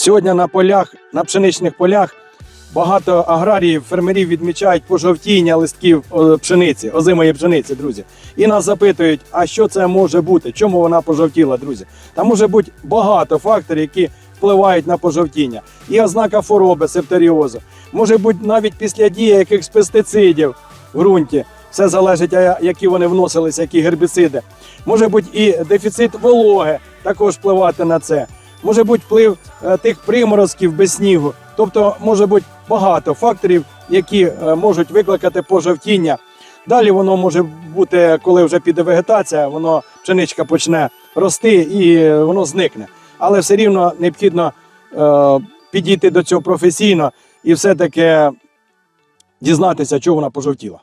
Сьогодні на полях, на пшеничних полях багато аграріїв, фермерів відмічають пожовтіння листків пшениці, озимої пшениці, друзі. І нас запитують, а що це може бути? Чому вона пожовтіла, друзі? Там може бути багато факторів, які впливають на пожовтіння. І ознака хвороби, септоріозу. Може бути навіть після дії якихось пестицидів в ґрунті. Все залежить, які вони вносилися, які гербіциди. Може бути і дефіцит вологи також впливати на це. Може бути вплив е, тих приморозків без снігу. Тобто може бути багато факторів, які е, можуть викликати пожовтіння. Далі воно може бути, коли вже піде вегетація, воно пшеничка почне рости і е, воно зникне. Але все рівно необхідно е, підійти до цього професійно і все-таки дізнатися, чого вона пожовтіла.